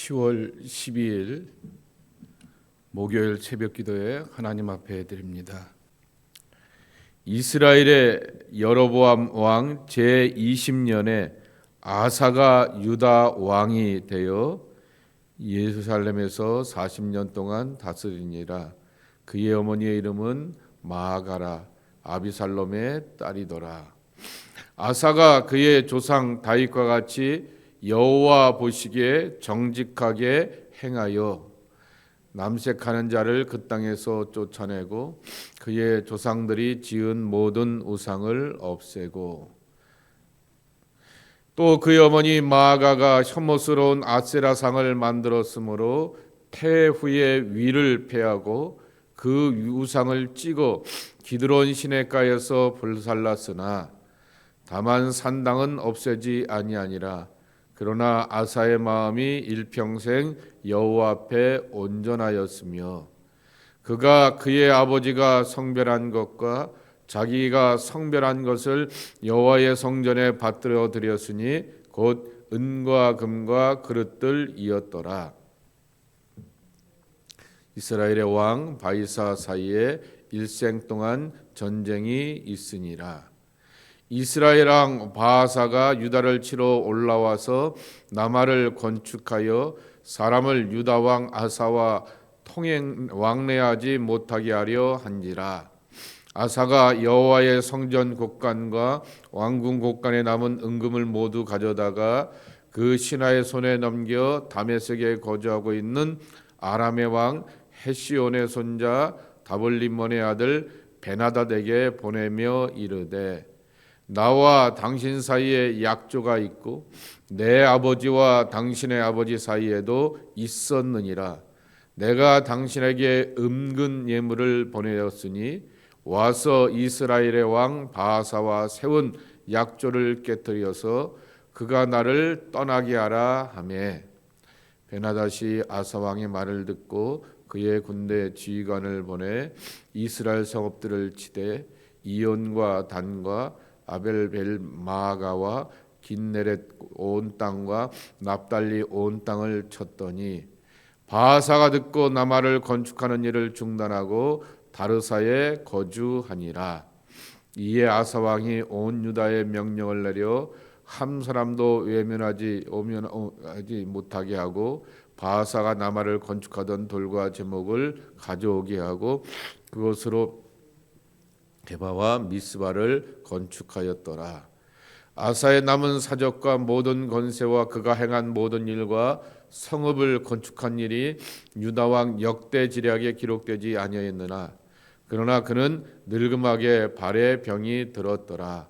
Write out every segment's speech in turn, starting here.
10월 12일 목요일 새벽 기도에 하나님 앞에 드립니다. 이스라엘의 여로보암 왕 제20년에 아사가 유다 왕이 되어 예루살렘에서 40년 동안 다스리니라. 그의 어머니의 이름은 마가라 아비살롬의 딸이더라. 아사가 그의 조상 다윗과 같이 여호와 보시기에 정직하게 행하여 남색하는 자를 그 땅에서 쫓아내고 그의 조상들이 지은 모든 우상을 없애고. 또 그의 어머니 마아가가 혐오스러운 아세라상을 만들었으므로 태후의 위를 패하고 그 우상을 찍어 기드론 시내가에서 불살랐으나 다만 산당은 없애지 아니하니라 그러나 아사의 마음이 일평생 여호와 앞에 온전하였으며 그가 그의 아버지가 성별한 것과 자기가 성별한 것을 여호와의 성전에 받들어 드렸으니 곧 은과 금과 그릇들이었더라. 이스라엘의 왕 바이사 사이에 일생 동안 전쟁이 있으니라. 이스라엘 왕 바하사가 유다를 치러 올라와서 나마를 건축하여 사람을 유다 왕 아사와 통행 왕래하지 못하게 하려 한지라. 아사가 여호와의 성전 곳간과 왕궁 곳간에 남은 은금을 모두 가져다가 그 신하의 손에 넘겨 다메섹에 거주하고 있는 아람의 왕 헤시온의 손자 다볼리몬의 아들 베나다에게 보내며 이르되 나와 당신 사이에 약조가 있고 내 아버지와 당신의 아버지 사이에도 있었느니라. 내가 당신에게 은근 예물을 보내었으니 와서 이스라엘의 왕 바하사와 세운 약조를 깨뜨려서 그가 나를 떠나게 하라 하매 베나다시 아사 왕의 말을 듣고 그의 군대 지휘관을 보내 이스라엘 성읍들을 치되 이온과 단과 아벨벨 마가와 긴네렛 온 땅과 납달리 온 땅을 쳤더니 바사가 듣고 나마를 건축하는 일을 중단하고 다르사에 거주하니라. 이에 아사 왕이 온 유다에 명령을 내려 한 사람도 외면하지 오면하지 못하게 하고 바사가 나마를 건축하던 돌과 제목을 가져오게 하고 그것으로 게바와 미스바를 건축하였더라. 아사의 남은 사적과 모든 건세와 그가 행한 모든 일과 성읍을 건축한 일이 유다 왕 역대 지략에 기록되지 아니하였느나 그러나 그는 늙음하게 발에 병이 들었더라.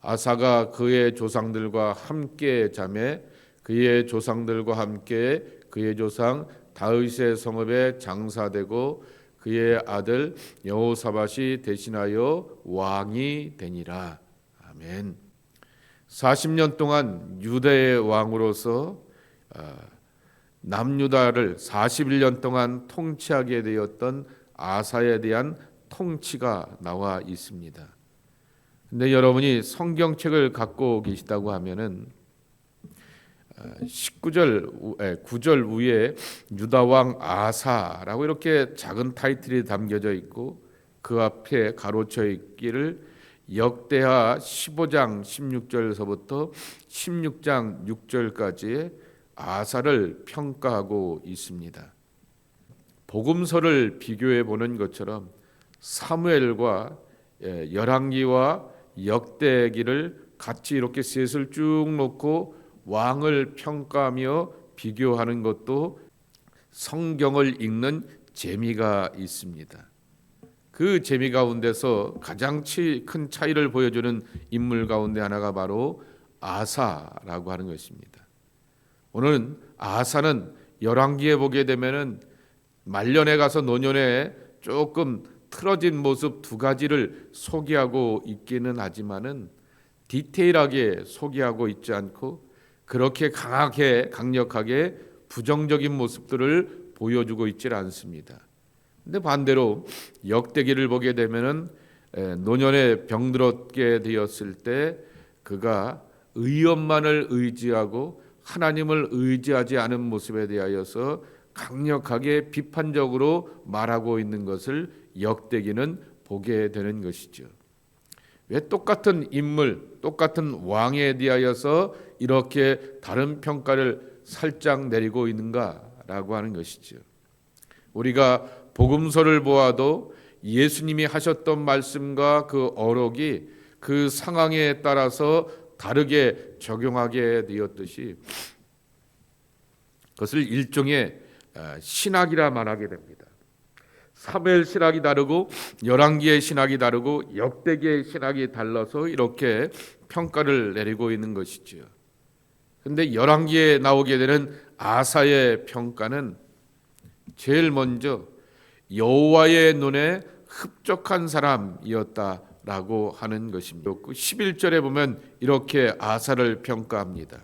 아사가 그의 조상들과 함께 잠에 그의 조상들과 함께 그의 조상 다윗의 성읍에 장사되고 그의 아들 여호사밧이 대신하여 왕이 되니라. 아멘. 40년 동안 유대의 왕으로서 아, 남유다를 41년 동안 통치하게 되었던 아사에 대한 통치가 나와 있습니다. 근데 여러분이 성경책을 갖고 계시다고 하면은 19절 9절 위에 유다 왕 아사라고 이렇게 작은 타이틀이 담겨져 있고 그 앞에 가로쳐 있기를 역대하 15장 16절에서부터 16장 6절까지의 아사를 평가하고 있습니다. 복음서를 비교해 보는 것처럼 사무엘과 예, 열왕기와 역대기를 같이 이렇게 셋을 쭉 놓고 왕을 평가하며 비교하는 것도 성경을 읽는 재미가 있습니다. 그 재미 가운데서 가장 큰 차이를 보여주는 인물 가운데 하나가 바로 아사라고 하는 것입니다. 오늘은 아사는 열왕기에 보게 되면은 말년에 가서 노년에 조금 틀어진 모습 두 가지를 소개하고 있기는 하지만은 디테일하게 소개하고 있지 않고 그렇게 강하게 강력하게 부정적인 모습들을 보여주고 있질 않습니다. 근데 반대로 역대기를 보게 되면은 노년에 병들었게 되었을 때 그가 의원만을 의지하고 하나님을 의지하지 않은 모습에 대하여서 강력하게 비판적으로 말하고 있는 것을 역대기는 보게 되는 것이죠. 왜 똑같은 인물, 똑같은 왕에 대하여서 이렇게 다른 평가를 살짝 내리고 있는가라고 하는 것이죠. 우리가 복음서를 보아도 예수님이 하셨던 말씀과 그 어록이 그 상황에 따라서 다르게 적용하게 되었듯이 그것을 일종의 아, 신학이라 말하게 됩니다. 사무엘 신학이 다르고 열왕기의 신학이 다르고 역대기의 신학이 달라서 이렇게 평가를 내리고 있는 것이지요. 근데 열왕기에 나오게 되는 아사의 평가는 제일 먼저 여호와의 눈에 흡족한 사람이었다라고 하는 것입니다. 11절에 보면 이렇게 아사를 평가합니다.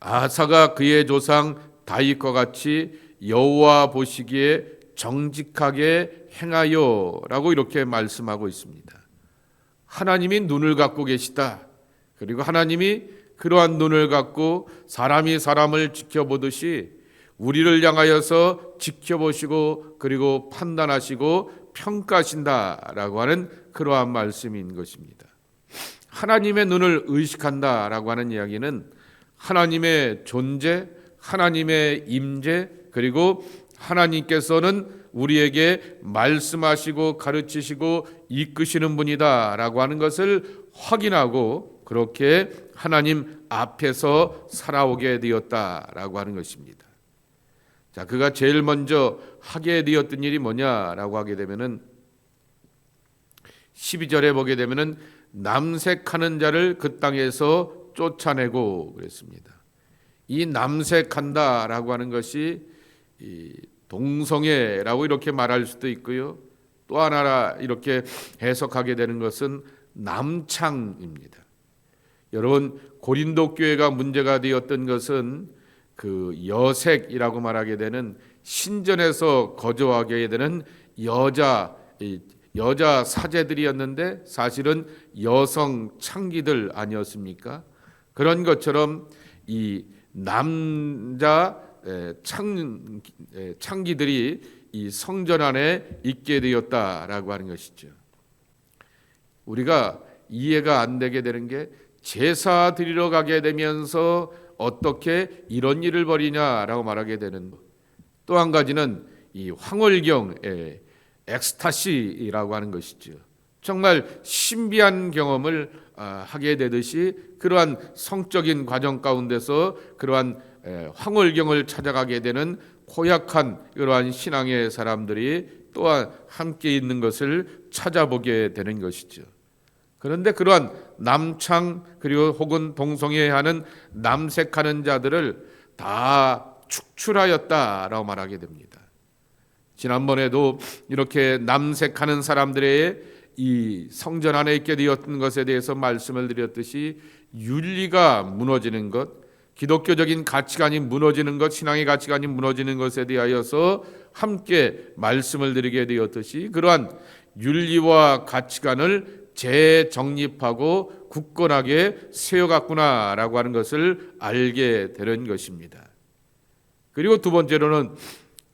아사가 그의 조상 다윗과 같이 여호와 보시기에 정직하게 행하여라고 이렇게 말씀하고 있습니다. 하나님이 눈을 갖고 계시다. 그리고 하나님이 그러한 눈을 갖고 사람이 사람을 지켜보듯이 우리를 향하여서 지켜보시고 그리고 판단하시고 평가하신다라고 하는 그러한 말씀인 것입니다. 하나님의 눈을 의식한다라고 하는 이야기는 하나님의 존재, 하나님의 임재, 그리고 하나님께서는 우리에게 말씀하시고 가르치시고 이끄시는 분이다라고 하는 것을 확인하고 그렇게 하나님 앞에서 살아오게 되었다라고 하는 것입니다. 자, 그가 제일 먼저 하게 되었던 일이 뭐냐라고 하게 되면은 12절에 보게 되면은 남색하는 자를 그 땅에서 쫓아내고 그랬습니다. 이 남색한다라고 하는 것이 이 동성애라고 이렇게 말할 수도 있고요. 또 하나 이렇게 해석하게 되는 것은 남창입니다. 여러분 고린도 교회가 문제가 되었던 것은 그 여색이라고 말하게 되는 신전에서 거주하게 되는 여자 여자 사제들이었는데 사실은 여성 창기들 아니었습니까? 그런 것처럼 이 남자 창 창기들이 이 성전 안에 있게 되었다라고 하는 것이죠. 우리가 이해가 안 되게 되는 게 제사 드리러 가게 되면서 어떻게 이런 일을 벌이냐라고 말하게 되는 또 한 가지는 이 황홀경의 엑스타시라고 하는 것이죠. 정말 신비한 경험을 아, 하게 되듯이 그러한 성적인 과정 가운데서 그러한 황홀경을 찾아가게 되는 고약한 그러한 신앙의 사람들이 또한 함께 있는 것을 찾아보게 되는 것이죠. 그런데 그러한 남창 그리고 혹은 동성애하는 남색하는 자들을 다 축출하였다라고 말하게 됩니다. 지난번에도 이렇게 남색하는 사람들의 이 성전 안에 있게 되었던 것에 대해서 말씀을 드렸듯이 윤리가 무너지는 것, 기독교적인 가치관이 무너지는 것, 신앙의 가치관이 무너지는 것에 대하여서 함께 말씀을 드리게 되었듯이 그러한 윤리와 가치관을 재정립하고 굳건하게 세워갔구나라고 하는 것을 알게 되는 것입니다. 그리고 두 번째로는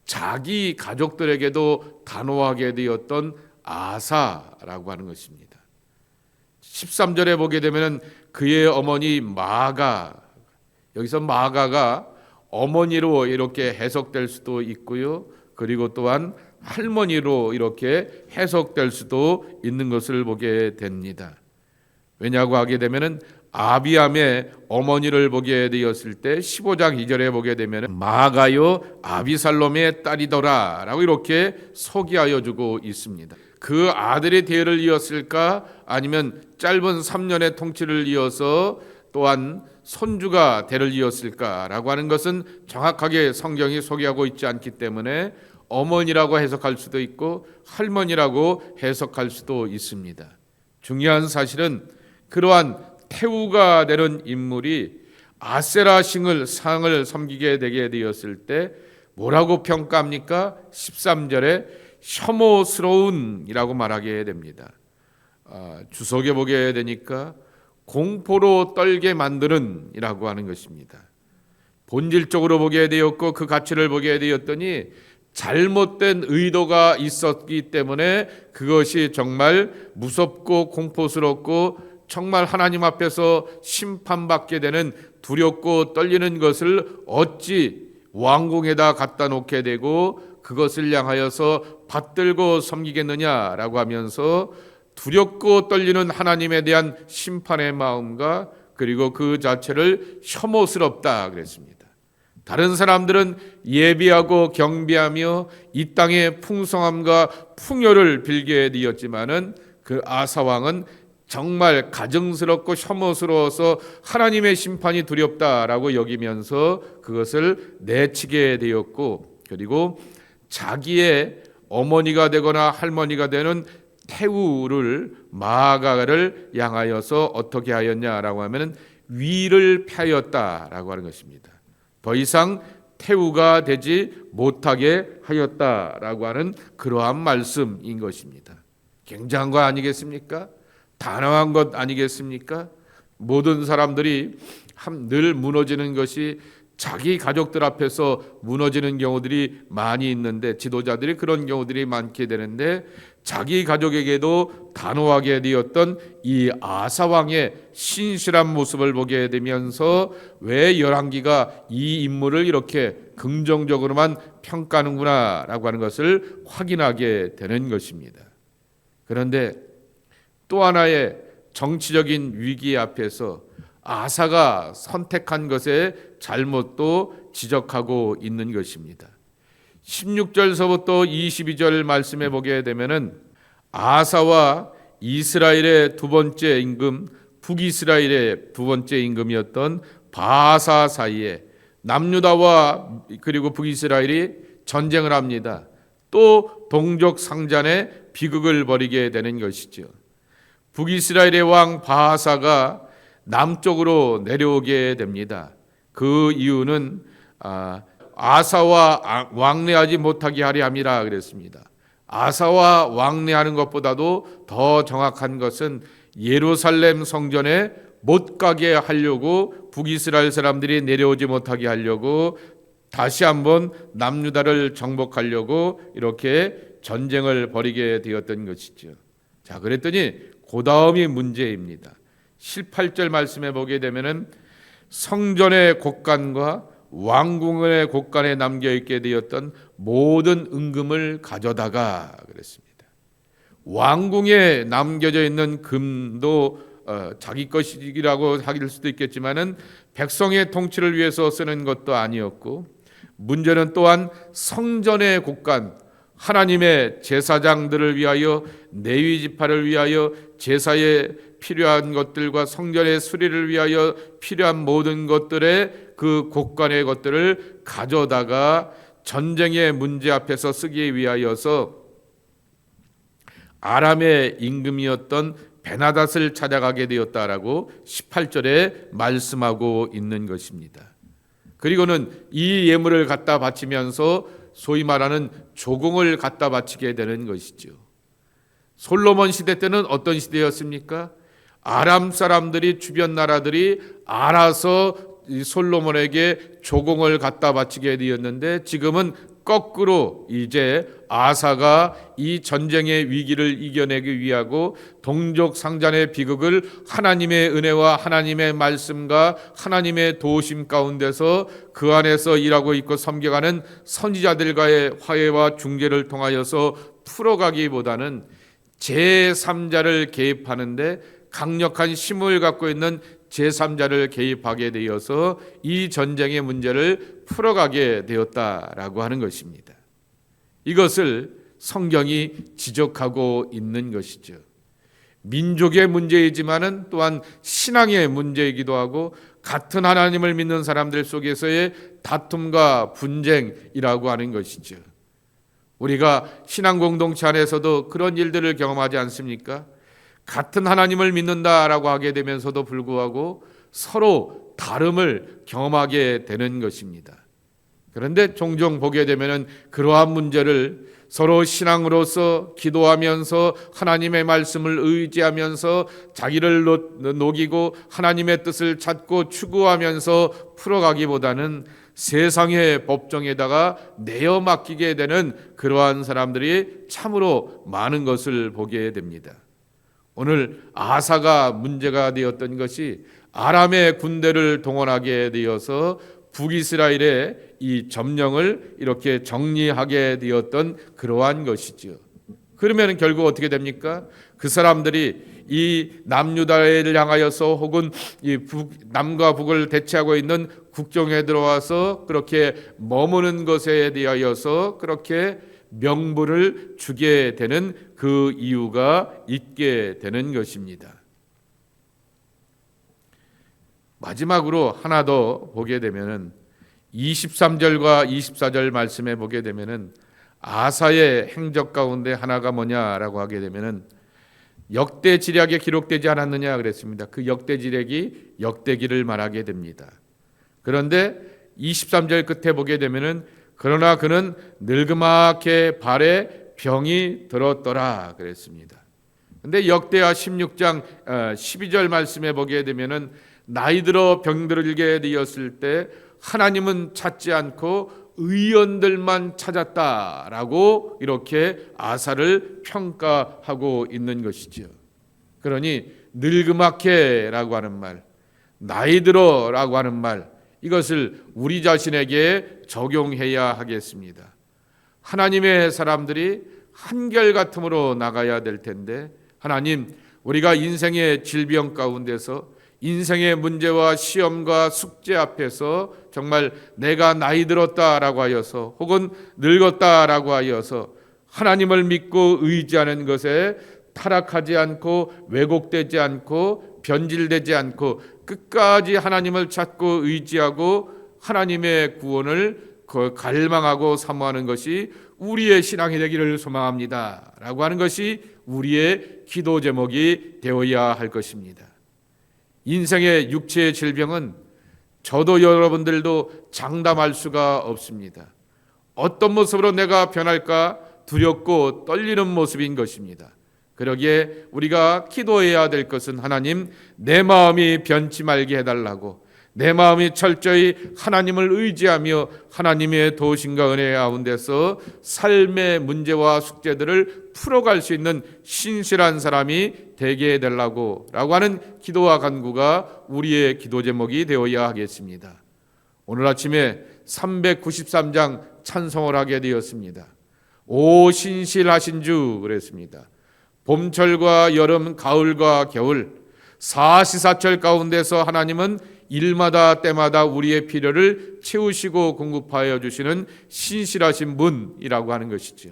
자기 가족들에게도 단호하게 되었던 아사라고 하는 것입니다. 13절에 보게 되면 그의 어머니 마가 여기서 마가가 어머니로 이렇게 해석될 수도 있고요. 그리고 또한 할머니로 이렇게 해석될 수도 있는 것을 보게 됩니다. 왜냐고 하게 되면은 아비암의 어머니를 보게 되었을 때 15장 2절에 보게 되면 마가요 아비살롬의 딸이더라 라고 이렇게 소개하여 주고 있습니다. 그 아들의 대를 이었을까 아니면 짧은 3년의 통치를 이어서 또한 손주가 대를 이었을까라고 하는 것은 정확하게 성경이 소개하고 있지 않기 때문에 어머니라고 해석할 수도 있고 할머니라고 해석할 수도 있습니다. 중요한 사실은 그러한 태우가 되는 인물이 아세라 싱을 상을 섬기게 되게 되었을 때 뭐라고 평가합니까? 13절에 혐오스러운이라고 말하게 됩니다. 아, 주석에 보게 되니까 공포로 떨게 만드는 이라고 하는 것입니다. 본질적으로 보게 되었고 그 가치를 보게 되었더니 잘못된 의도가 있었기 때문에 그것이 정말 무섭고 공포스럽고 정말 하나님 앞에서 심판받게 되는 두렵고 떨리는 것을 어찌 왕궁에다 갖다 놓게 되고 그것을 향하여서 받들고 섬기겠느냐라고 하면서 두렵고 떨리는 하나님에 대한 심판의 마음과 그리고 그 자체를 혐오스럽다 그랬습니다. 다른 사람들은 예비하고 경비하며 이 땅의 풍성함과 풍요를 빌게 되었지만은 그 아사 왕은 정말 가증스럽고 혐오스러워서 하나님의 심판이 두렵다라고 여기면서 그것을 내치게 되었고 그리고 자기의 어머니가 되거나 할머니가 되는 태우를 마가를 향하여서 어떻게 하였냐라고 하면은 위를 펴였다라고 하는 것입니다. 더 이상 태우가 되지 못하게 하였다라고 하는 그러한 말씀인 것입니다. 굉장한 거 아니겠습니까? 단호한 것 아니겠습니까? 모든 사람들이 늘 무너지는 것이 자기 가족들 앞에서 무너지는 경우들이 많이 있는데 지도자들이 그런 경우들이 많게 되는데 자기 가족에게도 단호하게 되었던 이 아사 왕의 신실한 모습을 보게 되면서 왜 열왕기가 이 인물을 이렇게 긍정적으로만 평가하는구나라고 하는 것을 확인하게 되는 것입니다. 그런데 또 하나의 정치적인 위기 앞에서 아사가 선택한 것의 잘못도 지적하고 있는 것입니다. 16절서부터 22절 말씀에 보게 되면은 아사와 이스라엘의 두 번째 임금 북이스라엘의 두 번째 임금이었던 바사 사이에 남유다와 그리고 북이스라엘이 전쟁을 합니다. 또 동족 상잔의 비극을 벌이게 되는 것이죠. 북이스라엘의 왕 바하사가 남쪽으로 내려오게 됩니다. 그 이유는 아, 아사와 왕래하지 못하게 하려 함이라 그랬습니다. 아사와 왕래하는 것보다도 더 정확한 것은 예루살렘 성전에 못 가게 하려고 북이스라엘 사람들이 내려오지 못하게 하려고 다시 한번 남유다를 정복하려고 이렇게 전쟁을 벌이게 되었던 것이죠. 자, 그랬더니 그 다음이 문제입니다. 18절 말씀에 보게 되면은 성전의 곳간과 왕궁의 곳간에 남겨 있게 되었던 모든 은금을 가져다가 그랬습니다. 왕궁에 남겨져 있는 금도 어, 자기 것이라고 하길 수도 있겠지만은 백성의 통치를 위해서 쓰는 것도 아니었고 문제는 또한 성전의 곳간 하나님의 제사장들을 위하여 내위 지파를 위하여 제사에 필요한 것들과 성전의 수리를 위하여 필요한 모든 것들의 그 곳간의 것들을 가져다가 전쟁의 문제 앞에서 쓰기 위하여서 아람의 임금이었던 베나닷을 찾아가게 되었다라고 18절에 말씀하고 있는 것입니다. 그리고는 이 예물을 갖다 바치면서 소위 말하는 조공을 갖다 바치게 되는 것이죠. 솔로몬 시대 때는 어떤 시대였습니까? 아람 사람들이 주변 나라들이 알아서 솔로몬에게 조공을 갖다 바치게 되었는데 지금은 거꾸로 이제 아사가 이 전쟁의 위기를 이겨내기 위하고 동족 상잔의 비극을 하나님의 은혜와 하나님의 말씀과 하나님의 도우심 가운데서 그 안에서 일하고 있고 섬겨가는 선지자들과의 화해와 중재를 통하여서 풀어가기보다는 제3자를 개입하는데 강력한 힘을 갖고 있는 제3자를 개입하게 되어서 이 전쟁의 문제를 풀어가게 되었다라고 하는 것입니다. 이것을 성경이 지적하고 있는 것이죠. 민족의 문제이지만은 또한 신앙의 문제이기도 하고 같은 하나님을 믿는 사람들 속에서의 다툼과 분쟁이라고 하는 것이죠. 우리가 신앙 공동체 안에서도 그런 일들을 경험하지 않습니까? 같은 하나님을 믿는다라고 하게 되면서도 불구하고 서로 다름을 경험하게 되는 것입니다. 그런데 종종 보게 되면은 그러한 문제를 서로 신앙으로서 기도하면서 하나님의 말씀을 의지하면서 자기를 노- 녹이고 하나님의 뜻을 찾고 추구하면서 풀어가기보다는 세상의 법정에다가 내어 맡기게 되는 그러한 사람들이 참으로 많은 것을 보게 됩니다. 오늘 아사가 문제가 되었던 것이 아람의 군대를 동원하게 되어서 북이스라엘의 이 점령을 이렇게 정리하게 되었던 그러한 것이죠. 그러면 결국 어떻게 됩니까? 그 사람들이 이 남유다를 향하여서 혹은 이 북, 남과 북을 대체하고 있는 국정에 들어와서 그렇게 머무는 것에 대하여서 그렇게 명분을 주게 되는 그 이유가 있게 되는 것입니다. 마지막으로 하나 더 보게 되면은 23절과 24절 말씀에 보게 되면은 아사의 행적 가운데 하나가 뭐냐라고 하게 되면은 역대 지략에 기록되지 않았느냐 그랬습니다. 그 역대 지략이 역대기를 말하게 됩니다. 그런데 23절 끝에 보게 되면은 그러나 그는 늙그맣게 발에 병이 들었더라 그랬습니다. 근데 역대하 16장 12절 말씀에 보게 되면은 나이 들어 병들게 되었을 때 하나님은 찾지 않고 의원들만 찾았다라고 이렇게 아사를 평가하고 있는 것이지요. 그러니 늙그맣게라고 하는 말, 나이 들어라고 하는 말 이것을 우리 자신에게 적용해야 하겠습니다. 하나님의 사람들이 한결같음으로 나가야 될 텐데 하나님 우리가 인생의 질병 가운데서 인생의 문제와 시험과 숙제 앞에서 정말 내가 나이 들었다라고 하여서 혹은 늙었다라고 하여서 하나님을 믿고 의지하는 것에 타락하지 않고 왜곡되지 않고 변질되지 않고 끝까지 하나님을 찾고 의지하고 하나님의 구원을 그 갈망하고 사모하는 것이 우리의 신앙이 되기를 소망합니다 라고 하는 것이 우리의 기도 제목이 되어야 할 것입니다. 인생의 육체의 질병은 저도 여러분들도 장담할 수가 없습니다. 어떤 모습으로 내가 변할까 두렵고 떨리는 모습인 것입니다. 그러기에 우리가 기도해야 될 것은 하나님 내 마음이 변치 말게 해달라고 내 마음이 철저히 하나님을 의지하며 하나님의 도우심과 은혜 가운데서 삶의 문제와 숙제들을 풀어갈 수 있는 신실한 사람이 되게 해달라고 라고 하는 기도와 간구가 우리의 기도 제목이 되어야 하겠습니다. 오늘 아침에 393장 찬송을 하게 되었습니다. 오 신실하신 주 그랬습니다. 봄철과 여름, 가을과 겨울 사시사철 가운데서 하나님은 일마다 때마다 우리의 필요를 채우시고 공급하여 주시는 신실하신 분이라고 하는 것이죠.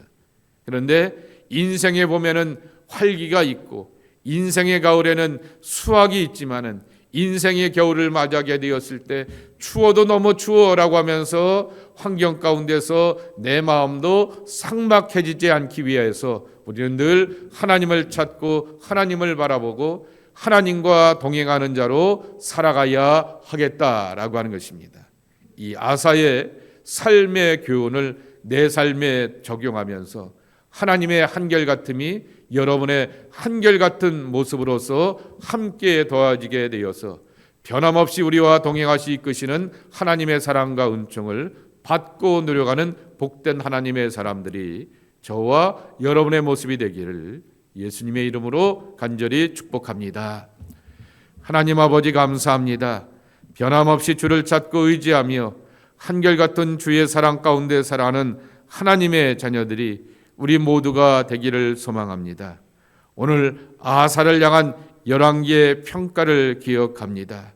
그런데 인생에 보면은 활기가 있고 인생의 가을에는 수확이 있지만은 인생의 겨울을 맞이하게 되었을 때 추워도 너무 추워라고 하면서 환경 가운데서 내 마음도 삭막해지지 않기 위해서 우리는 늘 하나님을 찾고 하나님을 바라보고 하나님과 동행하는 자로 살아가야 하겠다라고 하는 것입니다. 이 아사의 삶의 교훈을 내 삶에 적용하면서 하나님의 한결같음이 여러분의 한결같은 모습으로서 함께 도와지게 되어서 변함없이 우리와 동행하시 이끄시는 하나님의 사랑과 은총을 받고 누려가는 복된 하나님의 사람들이 저와 여러분의 모습이 되기를 예수님의 이름으로 간절히 축복합니다. 하나님 아버지 감사합니다. 변함없이 주를 찾고 의지하며 한결같은 주의 사랑 가운데 살아가는 하나님의 자녀들이 우리 모두가 되기를 소망합니다. 오늘 아사를 향한 열왕기의 평가를 기억합니다.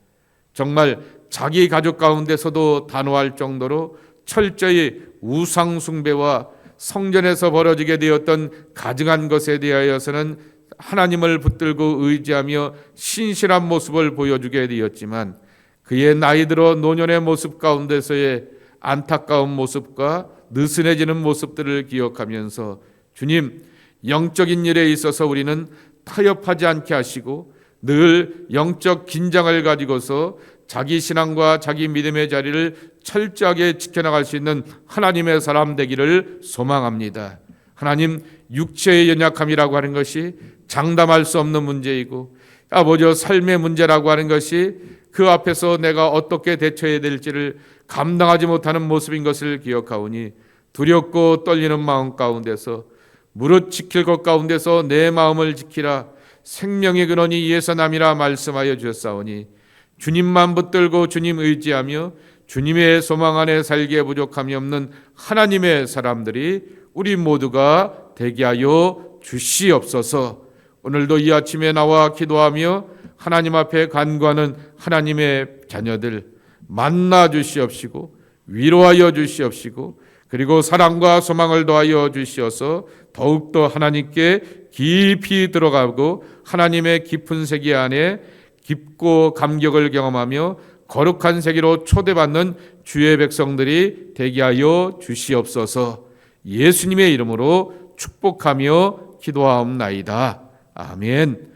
정말 자기 가족 가운데서도 단호할 정도로 철저히 우상 숭배와 성전에서 벌어지게 되었던 가증한 것에 대하여서는 하나님을 붙들고 의지하며 신실한 모습을 보여주게 되었지만 그의 나이 들어 노년의 모습 가운데서의 안타까운 모습과 느슨해지는 모습들을 기억하면서 주님 영적인 일에 있어서 우리는 타협하지 않게 하시고 늘 영적 긴장을 가지고서 자기 신앙과 자기 믿음의 자리를 철저하게 지켜나갈 수 있는 하나님의 사람 되기를 소망합니다. 하나님 육체의 연약함이라고 하는 것이 장담할 수 없는 문제이고 아버지 삶의 문제라고 하는 것이 그 앞에서 내가 어떻게 대처해야 될지를 감당하지 못하는 모습인 것을 기억하오니 두렵고 떨리는 마음 가운데서 무릇 지킬 것 가운데서 내 마음을 지키라 생명의 근원이 이에서 남이라 말씀하여 주셨사오니 주님만 붙들고 주님 의지하며 주님의 소망 안에 살기에 부족함이 없는 하나님의 사람들이 우리 모두가 되게 하여 주시옵소서. 오늘도 이 아침에 나와 기도하며 하나님 앞에 간구하는 하나님의 자녀들 만나 주시옵시고 위로하여 주시옵시고 그리고 사랑과 소망을 더하여 주시어서 더욱더 하나님께 깊이 들어가고 하나님의 깊은 세계 안에 깊고 감격을 경험하며 거룩한 세계로 초대받는 주의 백성들이 되게 하여 주시옵소서 예수님의 이름으로 축복하며 기도하옵나이다. 아멘.